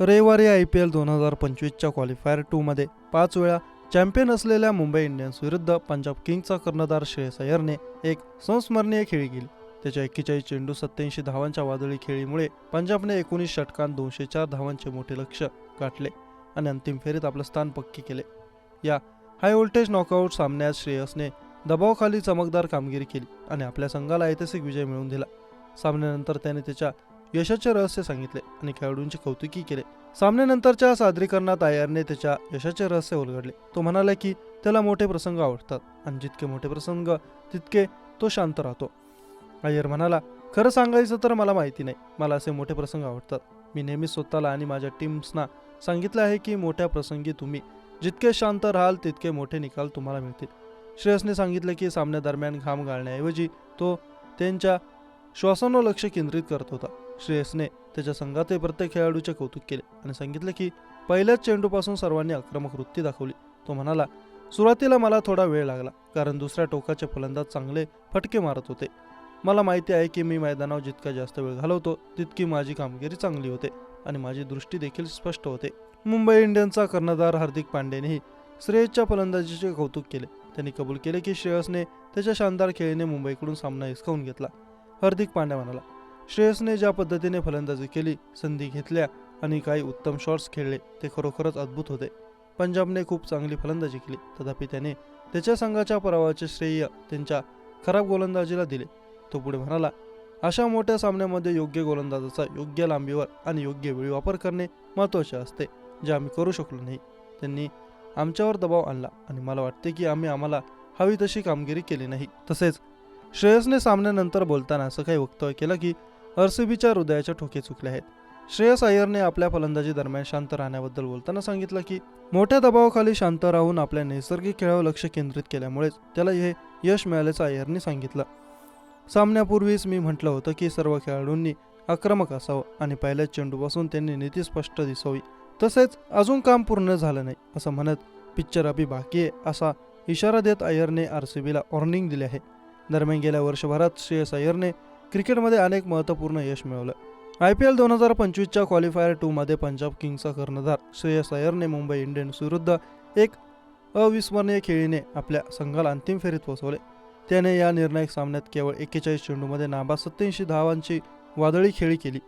रविवारी I P L दोन हजार पंचवीसच्या क्वालिफायर टूमध्ये पाच वेळा चॅम्पियन असलेल्या मुंबई इंडियन्स विरुद्ध पंजाब किंगचा कर्णधार श्रेयस अय्यरने एक संस्मरणीय खेळी केली त्याच्या एक्केचाळीस चेंडू सत्याऐंशी धावांच्या वादळी खेळीमुळे पंजाबने एकोणीस षटकांत दोनशे चार धावांचे मोठे लक्ष गाठले आणि अंतिम फेरीत आपलं स्थान पक्के केले. या हाय व्होल्टेज नॉकआउट सामन्यात श्रेयसने दबावाखाली चमकदार कामगिरी केली आणि आपल्या संघाला ऐतिहासिक विजय मिळवून दिला. सामन्यानंतर त्याने त्याच्या यशाचे रहस्य सांगितले आणि खेळाडूंचे कौतुकी केले. सामन्यानंतरच्या सादरीकरणात आयरने त्याच्या यशाचे रहस्य उलगडले. तो म्हणाला की त्याला मोठे प्रसंग आवडतात आणि जितके मोठे प्रसंग तितके तो शांत राहतो. अय्यर म्हणाला खरं सांगायचं तर मला माहिती नाही. मला असे मोठे प्रसंग आवडतात. मी नेहमीच स्वतःला आणि माझ्या टीम्सना सांगितलं आहे की मोठ्या प्रसंगी तुम्ही जितके शांत राहाल तितके मोठे निकाल तुम्हाला मिळतील. श्रेयसने सांगितलं की सामन्यादरम्यान घाम गाळण्याऐवजी तो त्यांच्या श्वासांवर लक्ष केंद्रित करत होता. श्रेयसने त्याच्या संघातील प्रत्येक खेळाडूचे कौतुक केले आणि सांगितले की पहिल्याच चेंडूपासून सर्वांनी आक्रमक वृत्ती दाखवली. तो म्हणाला सुरुवातीला मला थोडा वेळ लागला कारण दुसऱ्या टोकाचे फलंदाज चांगले फटके मारत होते. मला माहिती आहे की मी मैदानावर जितका जास्त वेळ घालवतो तितकी माझी कामगिरी चांगली होते आणि माझी दृष्टी देखील स्पष्ट होते. मुंबई इंडियन्सचा कर्णधार हार्दिक पांडेनेही श्रेयसच्या फलंदाजीचे कौतुक केले. त्यांनी कबूल केले की श्रेयसने त्याच्या शानदार खेळीने मुंबईकडून सामना हिसकावून घेतला. हार्दिक पांड्या म्हणाला श्रेयसने ज्या पद्धतीने फलंदाजी केली संधी घेतल्या आणि काही उत्तम शॉट्स खेळले ते खरोखरच अद्भुत होते. पंजाबने खूप चांगली फलंदाजी केली तथापि त्याने त्याच्या संघाच्या पराभवाचे श्रेय त्यांच्या खराब गोलंदाजीला दिले. तो पुढे म्हणाला अशा मोठ्या सामन्यामध्ये योग्य गोलंदाजाचा योग्य लांबीवर आणि योग्य वेळी वापर करणे महत्त्वाचे असते जे आम्ही करू शकलो नाही. त्यांनी आमच्यावर दबाव आणला आणि मला वाटते की आम्ही आम्हाला हवी तशी कामगिरी केली नाही. तसेच श्रेयसने सामन्यानंतर बोलताना असं काही वक्तव्य केलं की आरसीबीच्या हृदयाच्या ठोके चुकले आहेत. श्रेयस अय्यरने आपल्या फलंदाजी दरम्यान शांत राहण्याबद्दल बोलताना सांगितलं की मोठ्या दबावाखाली शांत राहून आपल्या नैसर्गिक खेळावर लक्ष केंद्रित केल्यामुळेच त्याला हे यश मिळाल्याचं अय्यरने सांगितलं. सामन्यापूर्वीच मी म्हटलं होतं की सर्व खेळाडूंनी आक्रमक असावं आणि पहिल्याच चेंडूपासून त्यांनी नीती स्पष्ट दिसावी. तसेच अजून काम पूर्ण झालं नाही असं म्हणत पिक्चर अभि बाकी आहे असा इशारा देत अय्यरने आर सी बीला वॉर्निंग दिली आहे. दरम्यान गेल्या वर्षभरात श्रेयस अय्यरने क्रिकेटमध्ये अनेक महत्त्वपूर्ण यश मिळवलं. आय पी एल दोन हजार पंचवीसच्या क्वालिफायर टूमध्ये पंजाब किंग्सचा कर्णधार श्रेयस अय्यरने मुंबई इंडियन्स विरुद्ध एक अविस्मरणीय खेळीने आपल्या संघाला अंतिम फेरीत पोहोचवले. त्याने या निर्णायक सामन्यात केवळ एक्केचाळीस चेंडूमध्ये नाबा सत्याऐंशी धावांची वादळी खेळी केली.